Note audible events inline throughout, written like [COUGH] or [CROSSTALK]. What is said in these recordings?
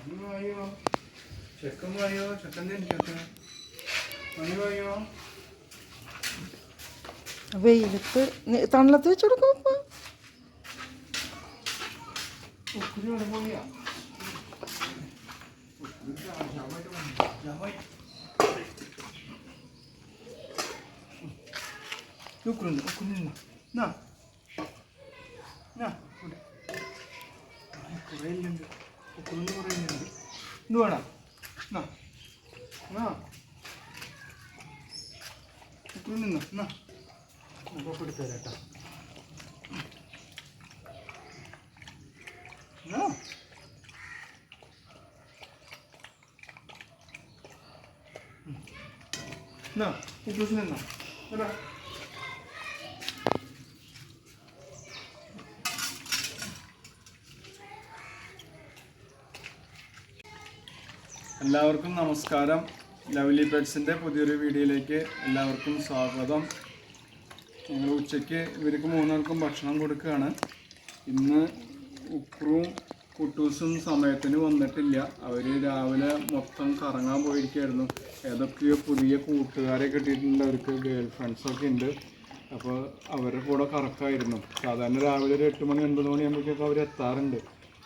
മണി വായോ ചെക്കൻ വായോ ചെക്കൻ എനിക്കൊക്കെ മണി വായോ വെയിലത്ത് തണലത്ത് വെച്ച് കൊടുക്കും ഉപ്പ ഒത്തിരി വെള്ളപ്പോളിയാ ഉക്കുറുണ്ട് ഉക്കുറുണ്ട് നാ. നാ ഇവിടെ. ആ, കുറേ ഇല്ലുണ്ട് ഉക്കുറുണ്ട് കുറേ ഇല്ലുണ്ട് ഇത് വേണം? നാ നാ ഉക്കുറുണ്ട് നാ നാ നമുക്ക് എടുത്തു തരാം കേട്ടോ. No. No, incluso no. എല്ലാവർക്കും നമസ്കാരം. ലവ്ലി പെറ്റ്സിന്റെ പുതിയൊരു വീഡിയോയിലേക്ക് എല്ലാവർക്കും സ്വാഗതം. ഞങ്ങൾ ഉച്ചയ്ക്ക് ഇവർക്ക് മൂന്നാൾക്കും ഭക്ഷണം കൊടുക്കുകയാണ്. ഇന്ന് ഉപ്പും കുട്ടൂസും സമയത്തിന് വന്നിട്ടില്ല. അവർ രാവിലെ മൊത്തം കറങ്ങാൻ പോയിരിക്കുകയായിരുന്നു. ഏതൊക്കെയോ പുതിയ കൂട്ടുകാരെ കിട്ടിയിട്ടുണ്ട്. അവർക്ക് ഗേൾ ഫ്രണ്ട്സൊക്കെ ഉണ്ട്. അപ്പോൾ അവരുടെ കൂടെ കറക്കായിരുന്നു. സാധാരണ രാവിലെ ഒരു എട്ട് മണി ഒൻപത് മണിയാകുമ്പോഴേക്കൊക്കെ അവർ എത്താറുണ്ട്.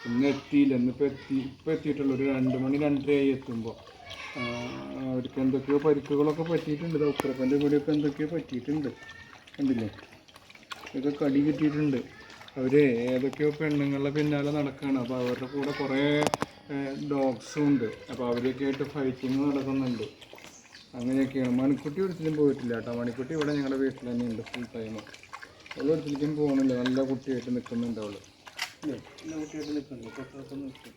ഇന്ന് എത്തിയില്ല. ഇന്നിപ്പോൾ എത്തി ഇപ്പോൾ എത്തിയിട്ടുള്ളൂ. ഒരു രണ്ട് മണി രണ്ടരയായി എത്തുമ്പോൾ അവർക്ക് എന്തൊക്കെയോ പരിക്കുകളൊക്കെ പറ്റിയിട്ടുണ്ട്. ഉപ്പറപ്പന്റെ കൂടെയൊക്കെ എന്തൊക്കെയോ പറ്റിയിട്ടുണ്ട്. കണ്ടില്ലേ? ഇതൊക്കെ കടി കിട്ടിയിട്ടുണ്ട്. അവർ ഏതൊക്കെയോ പെണ്ണുങ്ങളുടെ പിന്നാലെ നടക്കുകയാണ് അപ്പോൾ അവരുടെ കൂടെ കുറേ ഡോഗ്സും ഉണ്ട്. അപ്പോൾ അവരൊക്കെ ആയിട്ട് ഫൈറ്റിങ് നടക്കുന്നുണ്ട്. അങ്ങനെയൊക്കെയാണ്. മണിക്കുട്ടി ഒരിക്കലും പോയിട്ടില്ല കേട്ടോ. മണിക്കുട്ടി ഇവിടെ ഞങ്ങളുടെ വീട്ടിൽ തന്നെ ഉണ്ട് ഫുൾ ടൈം അവൾ ഒരിക്കലും പോകുന്നില്ല നല്ല കുട്ടിയായിട്ട് നിൽക്കുന്നുണ്ട് അവൾ കുട്ടിയായിട്ട് നിൽക്കുന്നുണ്ട് തൊട്ടൊക്കെ നിൽക്കും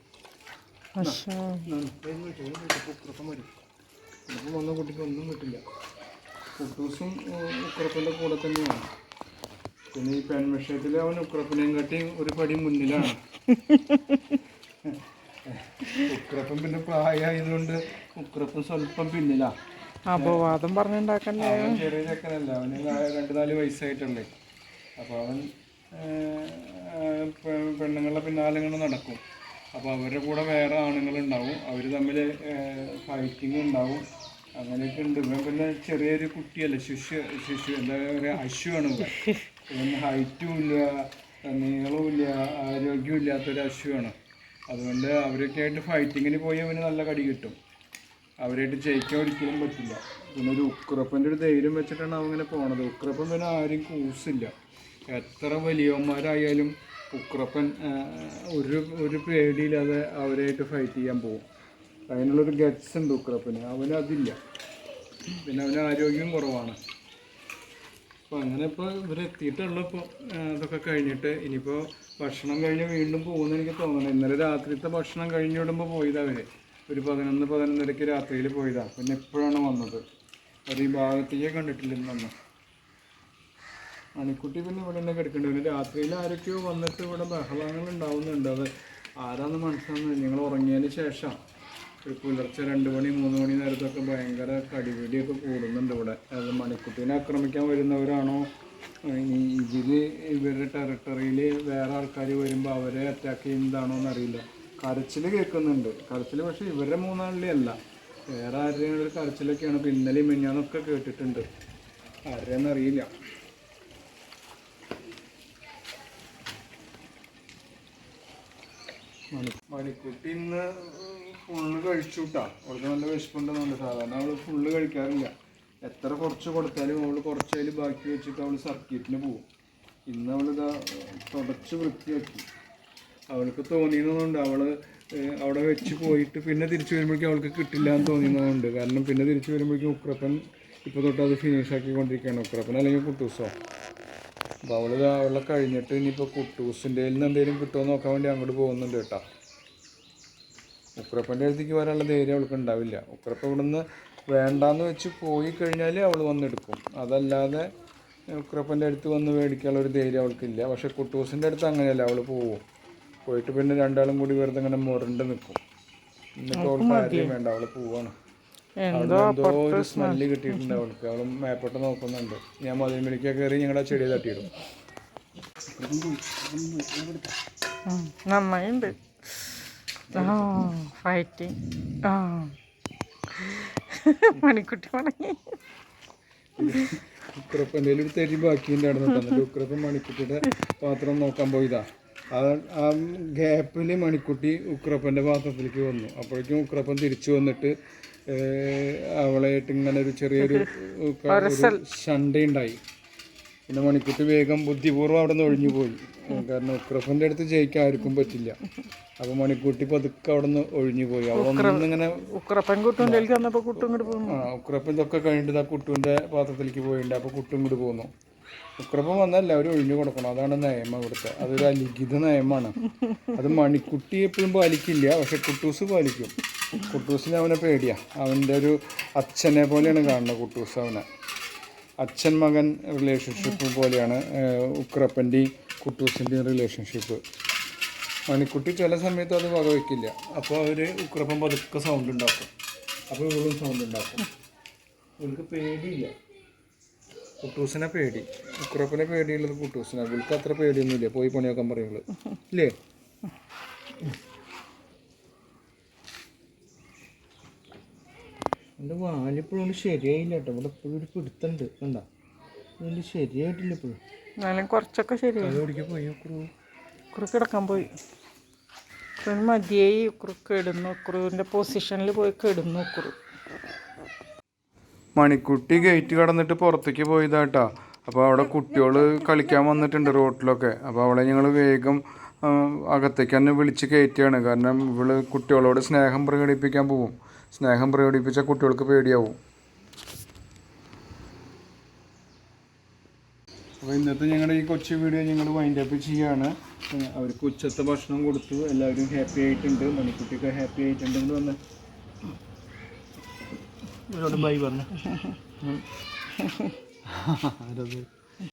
ഉക്കുറപ്പം വരും ഇപ്പം വന്ന കുട്ടിക്ക് ഒന്നും കിട്ടില്ല കുട്ടൂസും ഉക്കുറപ്പന്റെ കൂടെ തന്നെയാണ് പിന്നെ ഈ പെൺവിഷയത്തിൽ അവൻ ഉക്കുറപ്പിനെയും കാട്ടി ഒരു പടി മുന്നിലാണ് ഉക്കുറപ്പൻ പിന്നെ പ്രായമായതുകൊണ്ട് ഉക്കുറപ്പൻ സ്വല്പം പിന്നിലാ അപവാദം പറഞ്ഞുണ്ടാക്കണ്ടേ ചെറിയ ചെക്കനല്ല അവന് രണ്ടു നാല് വയസ്സായിട്ടുള്ളേ. അപ്പോൾ അവൻ പെണ്ണുങ്ങളുടെ പിന്നാലെ ഇങ്ങനെ നടക്കും. അപ്പോൾ അവരുടെ കൂടെ വേറെ ആണുങ്ങളുണ്ടാവും. അവർ തമ്മിൽ ഫൈറ്റിംഗ് ഉണ്ടാവും. അങ്ങനെയൊക്കെ ഉണ്ട്. ഇവൻ പിന്നെ ചെറിയൊരു കുട്ടിയല്ല ശിശു ശിശു എന്താ പറയുക അശുവാണ് ഇവൻ. ഇവൻ ഹൈറ്റും ഇല്ല നീളവും ഇല്ല ആരോഗ്യവും ഇല്ലാത്തൊരു അശുവാണ്. അതുകൊണ്ട് അവരൊക്കെ ആയിട്ട് ഫൈറ്റിങ്ങിന് പോയി അവന് നല്ല കടി കിട്ടും. അവരായിട്ട് ജയിക്കാൻ ഒരിക്കലും പറ്റില്ല. പിന്നെ ഒരു ഉക്രപ്പന്റെ ഒരു ധൈര്യം വെച്ചിട്ടാണ് അവൻ ഇങ്ങനെ പോണത്. ഉക്രപ്പൻ പിന്നെ ആരും കൂസില്ല. എത്ര വലിയവന്മാരായാലും ഉക്രപ്പൻ ഒരു ഒരു പേടിയില്ലാതെ അവരായിട്ട് ഫൈറ്റ് ചെയ്യാൻ പോകും അതിനുള്ളൊരു ഗറ്റ്സ് ഉണ്ട് ഉക്രപ്പന്. അവനതില്ല പിന്നെ അവന് ആരോഗ്യം കുറവാണ്. അപ്പോൾ അങ്ങനെ ഇപ്പോൾ ഇവരെത്തിയിട്ടുള്ളൂ ഇപ്പോൾ അതൊക്കെ കഴിഞ്ഞിട്ട് ഇനിയിപ്പോൾ ഭക്ഷണം കഴിഞ്ഞ് വീണ്ടും പോകുമെന്ന് എനിക്ക് തോന്നണം. ഇന്നലെ രാത്രിത്തെ ഭക്ഷണം കഴിഞ്ഞ് വിടുമ്പോൾ പോയതാണ് ഒരു പതിനൊന്ന് പതിനൊന്നരയ്ക്ക് രാത്രിയിൽ പോയതാണ് പിന്നെ എപ്പോഴാണ് വന്നത്? അവർ ഈ ഭാഗത്തേക്ക് കണ്ടിട്ടില്ല മണിക്കുട്ടി പിന്നെ ഇവിടെ തന്നെ കിടക്കേണ്ടി. വരും രാത്രിയിൽ ആരൊക്കെയോ വന്നിട്ട് ഇവിടെ ബഹളങ്ങൾ ഉണ്ടാവുന്നുണ്ട്. അത് ആരാന്ന് മനസ്സിലാവുന്നത് നിങ്ങൾ ഉറങ്ങിയതിന് ശേഷം ഒരു പുലർച്ചെ രണ്ട് മണി മൂന്ന് മണി നേരത്തൊക്കെ ഭയങ്കര കടിപിടിയൊക്കെ കൂടുന്നുണ്ട് ഇവിടെ. അത് മണിക്കുട്ടീനെ ആക്രമിക്കാൻ വരുന്നവരാണോ? ഇവർ ഇവരുടെ ടെറിട്ടറിയിൽ വേറെ ആൾക്കാർ വരുമ്പോൾ അവരെ അറ്റാക്ക് ചെയ്യുന്നതാണോ എന്നറിയില്ല. കരച്ചിൽ കേൾക്കുന്നുണ്ട്. കരച്ചിൽ പക്ഷേ ഇവരുടെ മൂന്നാളിലല്ല വേറെ ആരുടെയും ഒരു കരച്ചിലൊക്കെയാണ്. ഇപ്പം ഇന്നലെയും മിന്നാന്നൊക്കെ കേട്ടിട്ടുണ്ട്. ആരുടെയെന്ന് അറിയില്ല മണി മണിക്കുട്ടി ഇന്ന് ഫുള്ള് കഴിച്ചു കിട്ടാ അവൾക്ക് നല്ല വിശപ്പുണ്ടെന്നുണ്ട്. സാധാരണ അവൾ ഫുള്ള് കഴിക്കാറില്ല. എത്ര കുറച്ച് കൊടുത്താലും അവൾ കുറച്ചതിൽ ബാക്കി വെച്ചിട്ട് അവൾ സർക്കിറ്റിന് പോകും ഇന്ന് അവളിതാ തുടച്ച് വൃത്തിയാക്കി. അവൾക്ക് തോന്നിയതുകൊണ്ട് അവൾ അവിടെ വെച്ച് പോയിട്ട് പിന്നെ തിരിച്ചു വരുമ്പോഴേക്കും അവൾക്ക് കിട്ടില്ല എന്ന് തോന്നിയതുകൊണ്ട് കാരണം പിന്നെ തിരിച്ചു വരുമ്പോഴേക്കും ഉക്രപ്പൻ ഇപ്പോൾ തൊട്ട് അത് ഫിനിഷ് ആക്കിക്കൊണ്ടിരിക്കുകയാണ്. ഉക്രപ്പൻ അല്ലെങ്കിൽ കുട്ടൂസോ? അപ്പോൾ അവൾ രാവിലെ കഴിഞ്ഞിട്ട് ഇനിയിപ്പോൾ കുട്ടൂസിന്റെ നിന്ന് എന്തെങ്കിലും കിട്ടുമോ നോക്കാൻ വേണ്ടി അങ്ങോട്ട് പോകുന്നുണ്ട് കേട്ടോ. ഉക്രപ്പന്റെ അടുത്തേക്ക് വരാനുള്ള ധൈര്യം അവൾക്ക് ഉണ്ടാവില്ല. ഉക്രപ്പ ഇവിടുന്ന് വേണ്ടാന്ന് വെച്ച് പോയി കഴിഞ്ഞാൽ അവൾ വന്നെടുക്കും. അതല്ലാതെ ഉക്രപ്പന്റെ അടുത്ത് വന്ന് മേടിക്കാനുള്ള ഒരു ധൈര്യം അവൾക്കില്ല. പക്ഷെ കുട്ടൂസിന്റെ അടുത്ത് അങ്ങനെയല്ല അവൾ പോവും. പോയിട്ട് പിന്നെ രണ്ടാളും കൂടി വെറുതെ ഇങ്ങനെ മുരണ്ട് നിൽക്കും എന്നിട്ട് അവൾക്ക് ആരെയും വേണ്ട അവൾ പോവാണ്. എന്തോ ഒരു സ്മെല്ല് കിട്ടിയിട്ടുണ്ട് അവൾക്ക്. അവൾ മേപ്പോട്ട് നോക്കുന്നുണ്ട്. ഞാൻ മതിൽമേലിക്ക കയറി ഞങ്ങളുടെ ചെടി തട്ടിയിടും. നന്നായിണ്ട്. ആ ഫൈറ്റിങ് ആ. മണിക്കുട്ടി മണങ്ങി. ഉക്രപ്പന്റെ ഒരു തരി അവിടെ നിന്നിട്ട് ഉക്രപ്പൻ മണിക്കുട്ടിയുടെ പാത്രം നോക്കാൻ പോയതാ. ആ ഗ്യാപ്പിൽ മണിക്കുട്ടി ഉക്രപ്പന്റെ പാത്രത്തിലേക്ക് വന്നു. അപ്പോഴേക്കും ഉക്രപ്പൻ തിരിച്ചു വന്നിട്ട് അവളായിട്ട് ഇങ്ങനെ ഒരു ചെറിയൊരു [LAUGHS] ശണ്ടയുണ്ടായി. പിന്നെ മണിക്കുട്ടി വേഗം ബുദ്ധിപൂർവം അവിടെ നിന്ന് ഒഴിഞ്ഞു പോയി. കാരണം ഉക്രഫന്റെ അടുത്ത് ജയിക്കാൻ ആർക്കും പറ്റില്ല. അപ്പൊ മണിക്കുട്ടി പതുക്കെ അവിടെ നിന്ന് ഒഴിഞ്ഞു പോയി. അവളൊന്നിങ്ങനെ ഉക്രപ്പൻ ആ ഉക്രപ്പൻ ഇതൊക്കെ കഴിഞ്ഞിട്ട് ആ കുട്ടുവിന്റെ പാത്രത്തിലേക്ക് പോയിട്ടുണ്ട് അപ്പൊ കുട്ടും ഇങ്ങോട്ട് പോന്നു. ഉക്രപ്പൻ വന്നാൽ എല്ലാവരും ഒഴിഞ്ഞു കൊടുക്കണം. അതാണ് നയം ഇവിടുത്തെ അതൊരു അലിഖിത നയമാണ്. അത് മണിക്കുട്ടി എപ്പോഴും പാലിക്കില്ല. പക്ഷെ കുട്ടൂസ് പാലിക്കും. കുട്ടൂസിന് അവനെ പേടിയാ. അവന്റെ ഒരു അച്ഛനെ പോലെയാണ് കാണുന്നത് കുട്ടൂസ് അവനെ. അച്ഛൻ മകൻ റിലേഷൻഷിപ്പ് പോലെയാണ് ഉക്രപ്പന്റെയും കുട്ടൂസിന്റെയും റിലേഷൻഷിപ്പ് മണിക്കുട്ടി ചില സമയത്ത് അത് വകവയ്ക്കില്ല അപ്പോൾ അവർ ഉക്രപ്പൻ പതുക്കെ സൗണ്ട് ഉണ്ടാക്കും. അപ്പോൾ ഇവളും സൗണ്ട് ഉണ്ടാക്കും. ഇവൾക്ക് പേടിയില്ല. കുട്ടൂസിനെ പേടി. ഉക്രപ്പനെ പേടിയുള്ളത് കുട്ടൂസിനെ. ഇവൾക്ക് അത്ര പേടിയൊന്നുമില്ല. പോയി പണിയൊക്കെ പറയുള്ളൂ ഇല്ലേ? എന്റെ വാലിപ്പോഴും ശരിയായില്ല കേട്ടോ. ഇവിടെ എപ്പോഴും ഒരു പിടുത്തുണ്ട്. കണ്ട? ഇതിൽ ശരിയായിട്ടില്ല ഇപ്പോഴും. എന്നാലും കുറച്ചൊക്കെ ശരിയായി. പോയി ഉക്രു കിടക്കാൻ പോയി. ഉക്കുറിന് മതിയായി. ഉക്രു കെടുന്നു. ഉക്രുവിന്റെ പൊസിഷനിൽ പോയി കെടുന്നു ഉക്രു മണിക്കുട്ടി ഗേറ്റ് കടന്നിട്ട് പുറത്തേക്ക് പോയതാട്ടാ അപ്പോൾ അവിടെ കുട്ടികൾ കളിക്കാൻ വന്നിട്ടുണ്ട് റോട്ടിലൊക്കെ അപ്പോൾ അവളെ ഞങ്ങൾ വേഗം അകത്തേക്ക് തന്നെ വിളിച്ച് കയറ്റുകയാണ് കാരണം ഇവൾ കുട്ടികളോട് സ്നേഹം പ്രകടിപ്പിക്കാൻ പോവും. സ്നേഹം പ്രകടിപ്പിച്ച കുട്ടികൾക്ക് പേടിയാവും. അപ്പോൾ ഇന്നത്തെ ഞങ്ങളുടെ ഈ കൊച്ചു വീഡിയോ ഞങ്ങൾ വൈൻഡ് അപ്പ് ചെയ്യാണ്. അവർക്ക് ഉച്ചത്തെ ഭക്ഷണം കൊടുത്തു. എല്ലാവരും ഹാപ്പി ആയിട്ടുണ്ട്. മണിക്കുട്ടിയൊക്കെ ഹാപ്പി ആയിട്ടുണ്ട്. എന്ന് വന്ന്. ഇവരോട് ബൈ പറഞ്ഞു. [LAUGHS] [LAUGHS]